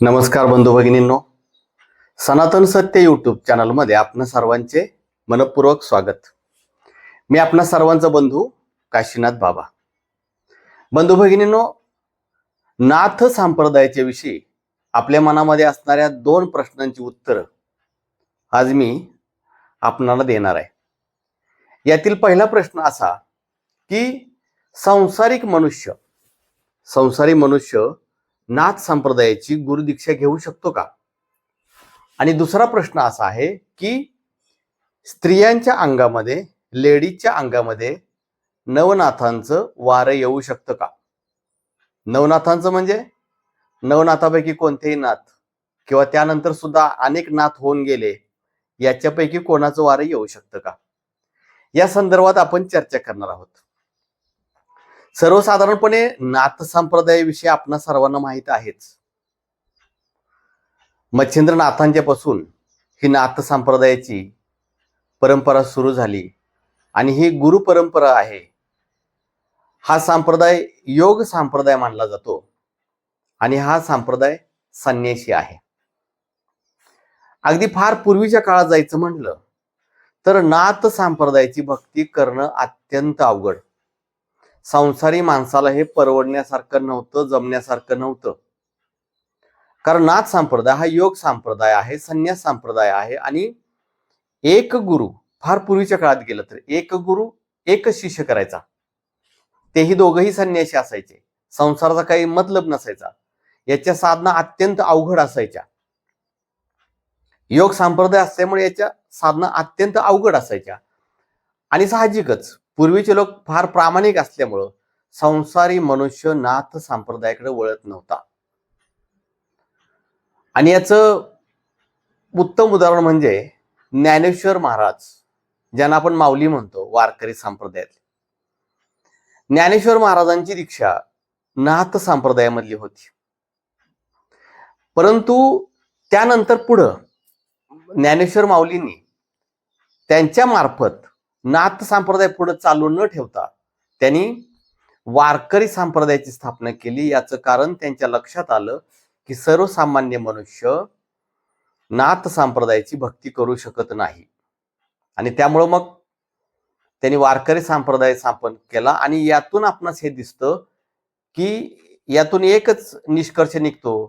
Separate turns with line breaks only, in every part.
नमस्कार बंधू भगिनींनो. सनातन सत्य यूट्यूब चॅनलमध्ये आपण सर्वांचे मनपूर्वक स्वागत. मी आपणा सर्वांचा बंधू काशीनाथ बाबा. बंधू भगिनींनो नाथ संप्रदायाच्या विषयी आपल्या मनामध्ये असणाऱ्या दोन प्रश्नांची उत्तरं आज मी आपणाला देणार आहे. यातील पहिला प्रश्न असा की संसारिक मनुष्य संसारी मनुष्य नाथ संप्रदायाची गुरुदीक्षा घेऊ शकतो का? आणि दुसरा प्रश्न असा आहे की स्त्रियांच्या अंगामध्ये लेडीजच्या अंगामध्ये नवनाथांचं वारं येऊ शकतं का? नवनाथांचं म्हणजे? नवनाथापैकी कोणतेही नाथ किंवा त्यानंतर सुद्धा अनेक नाथ होऊन गेले याच्यापैकी कोणाचं वारं येऊ शकतं का? या संदर्भात आपण चर्चा करणार आहोत. सर्वसाधारणपणे नाथ संप्रदायाविषयी आपणा सर्वांना माहीत आहेच. मच्छिंद्रनाथांच्यापासून ही नाथ संप्रदायाची परंपरा सुरू झाली आणि ही गुरु परंपरा आहे. हा संप्रदाय योग संप्रदाय मानला जातो आणि हा संप्रदाय संन्यासी आहे. अगदी फार पूर्वीच्या काळात जायचं म्हटलं तर नाथ संप्रदायाची भक्ती करणं अत्यंत अवघड. संसारी माणसाला हे परवडण्यासारखं नव्हतं जमण्यासारखं नव्हतं. कारण नाथ संप्रदाय हा योग संप्रदाय आहे संन्यास संप्रदाय आहे आणि एक गुरु फार पूर्वीच्या काळात गेलं तर एक गुरु एक शिष्य करायचा. तेही दोघही संन्यासी असायचे. संसाराचा काही मतलब नसायचा. याच्या साधना अत्यंत अवघड असायच्या. योग संप्रदाय असल्यामुळे याच्या साधना अत्यंत अवघड असायच्या. आणि साहजिकच. पूर्वीचे लोक फार प्रामाणिक असल्यामुळं संसारी मनुष्य नाथ संप्रदायाकडे वळत नव्हता. आणि याचं उत्तम उदाहरण म्हणजे ज्ञानेश्वर महाराज ज्यांना आपण माऊली म्हणतो वारकरी संप्रदायातले. ज्ञानेश्वर महाराजांची दीक्षा नाथ संप्रदायामधली होती. परंतु त्यानंतर पुढं ज्ञानेश्वर माऊलींनी त्यांच्या मार्फत नाथ संप्रदाय पुढे चालू न ठेवता त्यांनी वारकरी संप्रदायाची स्थापना केली. याचं कारण त्यांच्या लक्षात आलं की सर्वसामान्य मनुष्य नाथ संप्रदायाची भक्ती करू शकत नाही. आणि त्यामुळं मग त्यांनी वारकरी संप्रदाय स्थापन केला. आणि यातून आपणास हे दिसतं की यातून एकच निष्कर्ष निघतो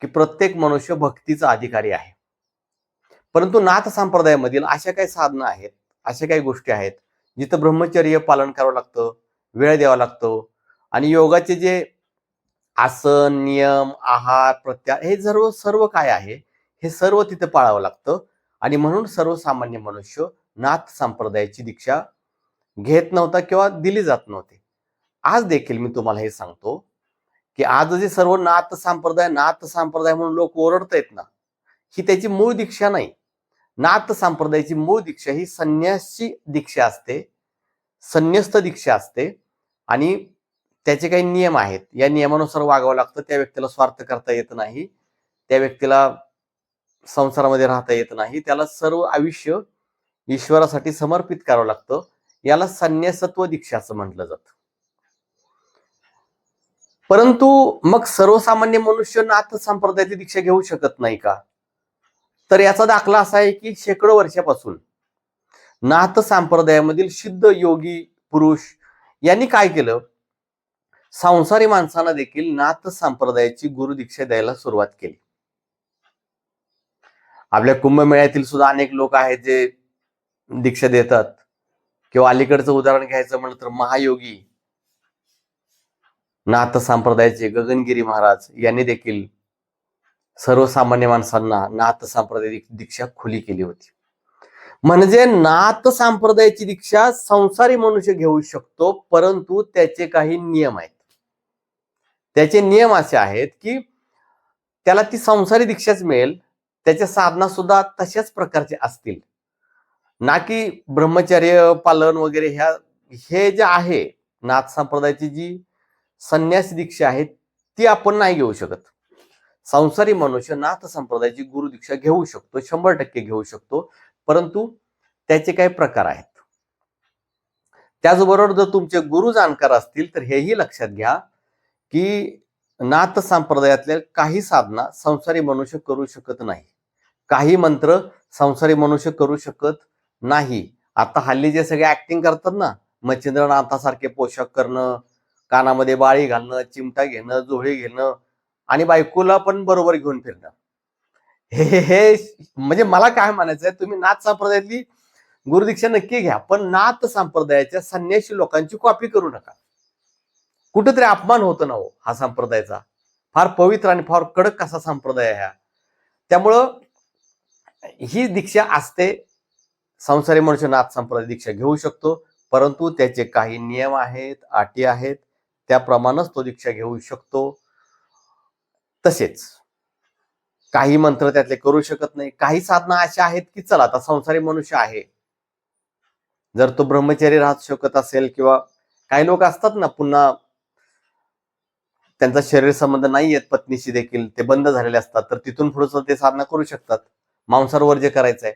की प्रत्येक मनुष्य भक्तीचा अधिकारी आहे. परंतु नाथ संप्रदायामधील अशा काही साधनं आहेत अशा काही गोष्टी आहेत. जिथं ब्रह्मचर्य पालन करावं लागतं वेळ द्यावा लागतो आणि योगाचे जे आसन नियम आहार प्रत्याहार हे सर्व सर्व काय आहे? हे सर्व तिथं पाळावं लागतं आणि म्हणून सर्वसामान्य मनुष्य नाथ संप्रदायाची दीक्षा घेत नव्हता किंवा दिली जात नव्हती. आज देखील मी तुम्हाला हे सांगतो की आज जे सर्व नाथ संप्रदाय नाथ संप्रदाय म्हणून लोक ओरडत आहेत ना ही त्याची मूळ दीक्षा नाही. नाथ संप्रदायाची मूळ दीक्षा ही संन्यासची दीक्षा असते. संन्यस्त दीक्षा असते. आणि त्याचे काही नियम आहेत. या नियमानुसार वागावं लागतं. त्या व्यक्तीला स्वार्थ करता येत नाही. त्या व्यक्तीला संसारामध्ये राहता येत नाही. त्याला सर्व आयुष्य ईश्वरासाठी समर्पित करावं लागतं. याला संन्यासत्व दीक्षा असं म्हटलं जातं. परंतु मग सर्वसामान्य मनुष्य नाथ संप्रदायाची दीक्षा घेऊ शकत नाही का? तर याचा दाखला असा आहे की शेकडो वर्षापासून नाथ संप्रदायामधील सिद्ध योगी पुरुष यांनी काय केलं? संसारी माणसांना देखील नाथ संप्रदायाची गुरुदीक्षा द्यायला सुरुवात केली. आपल्या कुंभमेळ्यातील सुद्धा अनेक लोक आहेत जे दीक्षा देतात. किंवा अलीकडचं उदाहरण घ्यायचं म्हणलं तर महायोगी. नाथ संप्रदायाचे गगनगिरी महाराज यांनी देखील सर्वसामान्य माणसांना नाथ संप्रदाय दीक्षा खुली केली होती. म्हणजे नाथ संप्रदायाची दीक्षा संसारी मनुष्य घेऊ शकतो परंतु त्याचे काही नियम आहेत. त्याचे नियम असे आहेत की त्याला ती संसारी दीक्षाच मिळेल त्याच्या साधना सुद्धा तशाच प्रकारचे असतील. ना की ब्रह्मचर्य पालन वगैरे ह्या हे जे आहे नाथ संप्रदायाची जी संन्यास दीक्षा आहे ती आपण नाही घेऊ शकत. संसारी मनुष्य नाथ संप्रदायाची गुरु दीक्षा घेऊ शकतो शंभर टक्के घेऊ शकतो. परंतु त्याचे काही प्रकार आहेत. त्याचबरोबर जर तुमचे गुरु जाणकार असतील तर हेही लक्षात घ्या की नाथ संप्रदायातल्या काही साधना संसारी मनुष्य करू शकत नाही. काही मंत्र संसारी मनुष्य करू शकत नाही. आता हल्ली जे सगळे ऍक्टिंग करतात ना मच्छिंद्रनाथासारखे पोशाख करणं कानामध्ये बाळी घालणं चिमटा घेणं जोळी घेणं आणि बायकोला पण बरोबर घेऊन फिरणं हे हे- म्हणजे मला काय म्हणायचं आहे तुम्ही नाथ संप्रदायातली गुरुदीक्षा नक्की घ्या पण नाथ संप्रदायाच्या संन्याशी लोकांची कॉपी करू नका. कुठेतरी अपमान होतो ना हो हा संप्रदायाचा. फार पवित्र आणि फार कडक असा संप्रदाय आहे हा. त्यामुळं ही दीक्षा असते संसारी मनुष्य नाथ संप्रदाय दीक्षा घेऊ शकतो परंतु त्याचे काही नियम आहेत अटी आहेत त्याप्रमाणेच तो दीक्षा घेऊ शकतो. तसेच. काही मंत्र त्यातले करू शकत नाही. काही साधना अशा आहेत की चला आता संसारी मनुष्य आहे. जर तो ब्रह्मचारी राहत शकत असेल किंवा काही लोक असतात ना पुन्हा त्यांचा शरीर संबंध नाही आहेत पत्नीशी देखील ते बंद झालेले असतात तर तिथून पुढे ते साधना करू शकतात. मांसाहार जे करायचं आहे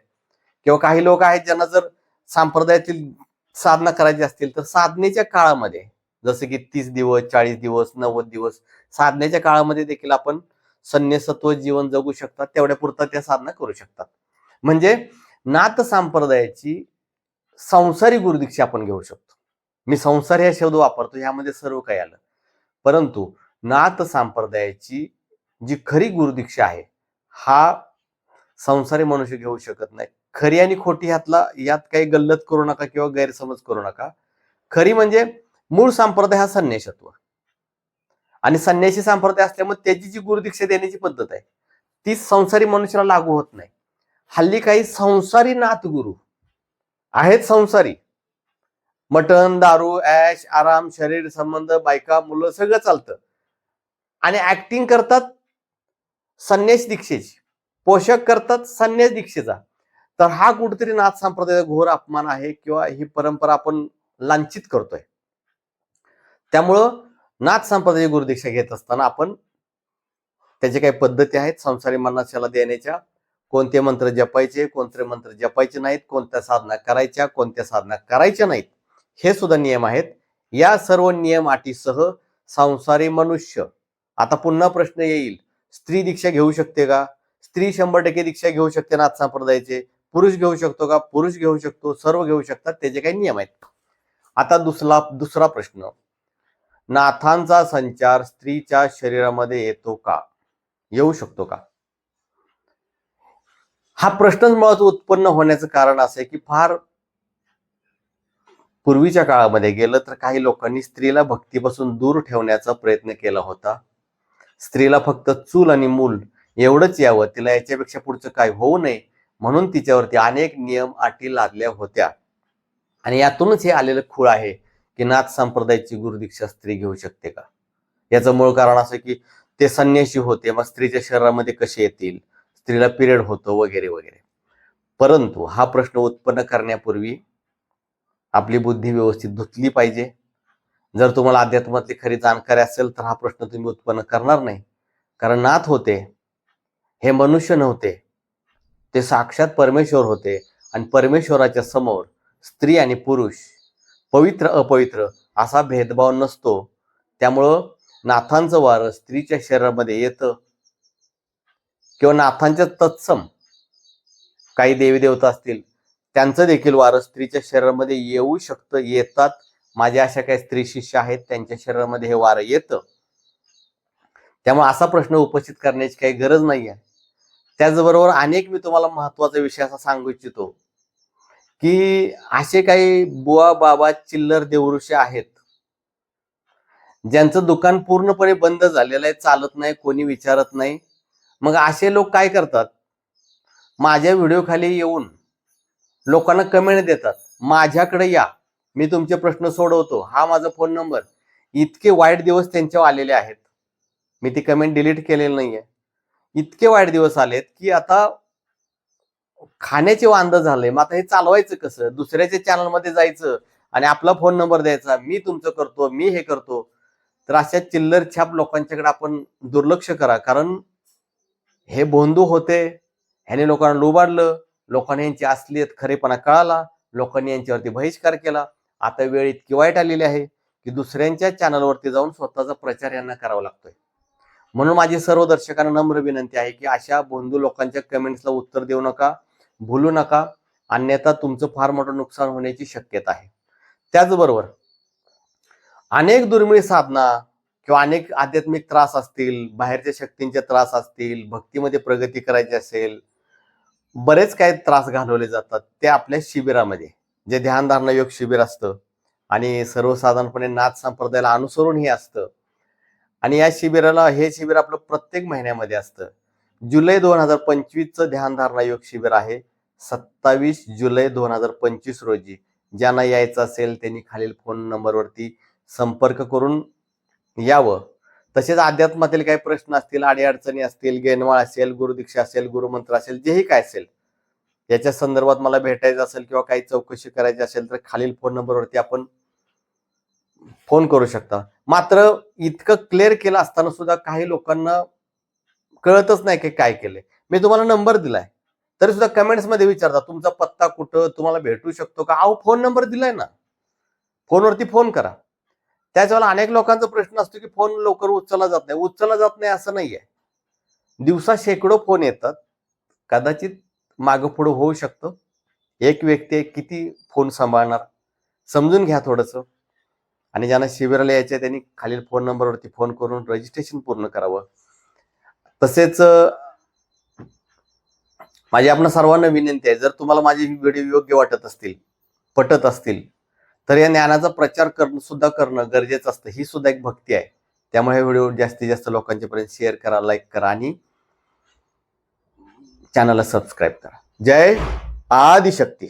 किंवा काही लोक आहेत ज्यांना जर संप्रदायातील साधना करायची असतील तर साधनेच्या काळामध्ये जसं की तीस दिवस चाळीस दिवस नव्वद दिवस साधनेच्या काळामध्ये देखील आपण संन्यसत्व जीवन जगू शकतात तेवढ्या पुरता त्या साधना करू शकतात. म्हणजे नाथ संप्रदायाची संसारी गुरुदीक्षा आपण घेऊ शकतो. मी संसार हा शब्द वापरतो ह्यामध्ये सर्व काही आलं. परंतु नाथ संप्रदायाची जी खरी गुरुदीक्षा आहे हा संसारी मनुष्य घेऊ शकत नाही. खरी आणि खोटी ह्यातला यात काही गल्लत करू नका किंवा गैरसमज करू नका. खरी म्हणजे मूळ संप्रदाय हा संन्यासत्व. आणि संन्यासी संप्रदाय असल्यामुळे त्याची जी गुरुदीक्षा देण्याची पद्धत आहे ती संसारी मनुष्याला लागू होत नाही. हल्ली काही संसारी नाथ गुरु आहेत संसारी. मटण दारू ऍश आराम शरीर संबंध बायका मुलं सगळं चालतं. आणि ऍक्टिंग करतात संन्यास दीक्षेची. पोषक करतात संन्यास दीक्षेचा. तर हा कुठेतरी नाथ संप्रदायाचा घोर अपमान आहे किंवा ही परंपरा आपण लांछित करतोय. त्यामुळं नाथ संप्रदाय गुरुदीक्षा घेत असताना आपण त्याच्या काही पद्धती आहेत. संसारी मनाशाला देण्याच्या कोणते मंत्र जपायचे कोणते मंत्र जपायचे नाहीत कोणत्या साधना करायच्या कोणत्या साधना करायच्या नाहीत हे सुद्धा नियम आहेत. या सर्व नियम अटीसह संसारी मनुष्य आता पुन्हा प्रश्न येईल स्त्री दीक्षा घेऊ शकते का? स्त्री शंभर टक्के दीक्षा घेऊ शकते नाथ संप्रदायाचे. पुरुष घेऊ शकतो का? पुरुष घेऊ शकतो. सर्व घेऊ शकतात. त्याचे काही नियम आहेत. आता दुसरा दुसरा प्रश्न. नाथांचा संचार स्त्रीच्या शरीरामध्ये येतो का? येऊ शकतो का? हा प्रश्नच मुळात उत्पन्न होण्याचं कारण असं आहे की फार पूर्वीच्या काळामध्ये गेलं तर काही लोकांनी स्त्रीला भक्तीपासून दूर ठेवण्याचा प्रयत्न केला होता. स्त्रीला फक्त चूल आणि मूल एवढंच यावं तिला याच्यापेक्षा पुढचं काय होऊ नये म्हणून तिच्यावरती अनेक नियम अटी लादल्या होत्या. आणि यातूनच हे आलेलं खूळ आहे. की नाथ संप्रदायाची गुरुदीक्षा स्त्री घेऊ शकते का? याचं मूळ कारण असं की ते संन्याशी होते मग स्त्रीच्या शरीरामध्ये कसे येतील? स्त्रीला पिरियड होतो वगैरे वगैरे. परंतु हा प्रश्न उत्पन्न करण्यापूर्वी आपली बुद्धी व्यवस्थित धुतली पाहिजे. जर तुम्हाला अध्यात्मातली खरी जाणकारी असेल तर हा प्रश्न तुम्ही उत्पन्न करणार नाही. कारण नाथ होते हे मनुष्य नव्हते. ते साक्षात परमेश्वर होते आणि परमेश्वराच्या समोर स्त्री आणि पुरुष पवित्र अपवित्र असा भेदभाव नसतो. त्यामुळं नाथांचं वारं स्त्रीच्या शरीरामध्ये येतं. किंवा नाथांच्या तत्सम काही देवी देवता असतील त्यांचं देखील वारं स्त्रीच्या शरीरामध्ये येऊ शकतं येतात. माझ्या अशा काही स्त्री शिष्य आहेत त्यांच्या शरीरामध्ये हे वारं येतं. त्यामुळे असा प्रश्न उपस्थित करण्याची काही गरज नाही आहे त्याचबरोबर अनेक मी तुम्हाला महत्त्वाचा विषय असा सांगू इच्छितो. की असे काही बुवा बाबा चिल्लर देवऋषी आहेत. ज्यांचं दुकान पूर्णपणे बंद झालेलं आहे चालत नाही कोणी विचारत नाही. मग असे लोक काय करतात? माझ्या व्हिडिओ खाली येऊन लोकांना कमेंट देतात माझ्याकडे या मी तुमचे प्रश्न सोडवतो हा माझा फोन नंबर. इतके वाईट दिवस त्यांच्यावर आलेले आहेत. मी ती कमेंट डिलीट केलेली नाहीये. इतके वाईट दिवस आलेत की आता खाण्याचे वांद झालंय मग आता हे चालवायचं कसं? दुसऱ्याच्या चॅनलमध्ये जायचं आणि आपला फोन नंबर द्यायचा मी तुमचं करतो मी हे करतो. तर अशा चिल्लर छाप लोकांच्याकडे आपण दुर्लक्ष करा. कारण हे बोंदू होते ह्याने लोकांना लुबाडलं लोकांनी यांची असलीयत खरेपणा कळाला लोकांनी यांच्यावरती बहिष्कार केला. आता वेळ इतकी वाईट आलेली आहे की दुसऱ्यांच्या चॅनलवरती जाऊन स्वतःचा प्रचार यांना करावा लागतोय. म्हणून माझी सर्व दर्शकांना नम्र विनंती आहे की अशा बोंधू लोकांच्या कमेंट्सला उत्तर देऊ नका. भूलू नका. अन्यथा तुमचं फार मोठं नुकसान होण्याची शक्यता आहे. त्याचबरोबर अनेक दुर्मिळ साधना किंवा अनेक आध्यात्मिक त्रास असतील बाहेरच्या शक्तींचे त्रास असतील भक्तीमध्ये प्रगती करायची असेल बरेच काही त्रास घालवले जातात ते आपल्या शिबिरामध्ये. जे ध्यानधारणा योग शिबिर असतं आणि सर्वसाधारणपणे नाथ संप्रदायाला अनुसरून हे असतं. आणि या शिबिराला हे शिबिर आपलं प्रत्येक महिन्यामध्ये असतं. जुलै दोन हजार पंचवीसचं ध्यानधारणा योग शिबिर आहे. सत्तावीस जुलै दोन हजार पंचवीस रोजी. ज्यांना यायचं असेल त्यांनी खालील फोन नंबरवरती संपर्क करून यावं. तसेच अध्यात्मातील काही प्रश्न असतील अडीअडचणी असतील गेनवाळ असेल गुरुदीक्षा असेल गुरुमंत्र असेल जेही काय असेल याच्या संदर्भात मला भेटायचं असेल किंवा काही चौकशी करायची असेल तर खालील फोन नंबरवरती आपण फोन करू शकता. मात्र इतकं क्लिअर केलं असताना सुद्धा काही लोकांना कळतच नाही की काय केलंय. मी तुम्हाला नंबर दिलाय. तरी सुद्धा कमेंट्समध्ये विचारता तुमचा पत्ता कुठं तुम्हाला भेटू शकतो का? अहो फोन नंबर दिलाय ना. फोनवरती फोन करा. त्याच अनेक लोकांचा प्रश्न असतो की फोन लवकर उचलला जात नाही. उचलला जात नाही असं नाहीये. दिवसा शेकडो फोन येतात. कदाचित मागं पुढं होऊ शकतं. एक व्यक्ती किती फोन सांभाळणार? समजून घ्या थोडंसं. आणि ज्यांना शिबिराला यायचे त्यांनी खालील फोन नंबरवरती फोन करून रजिस्ट्रेशन पूर्ण करावं. तसेच माझी आपण सर्वांना विनंती आहे जर तुम्हाला माझे व्हिडिओ योग्य वाटत असतील पटत असतील तर या ज्ञानाचा प्रचार करणं सुद्धा करणं गरजेचं असतं. ही सुद्धा एक भक्ती आहे. त्यामुळे हे व्हिडिओ जास्तीत जास्त लोकांच्या पर्यंत शेअर करा लाईक करा आणि चॅनलला सबस्क्राईब करा. जय आदिशक्ती.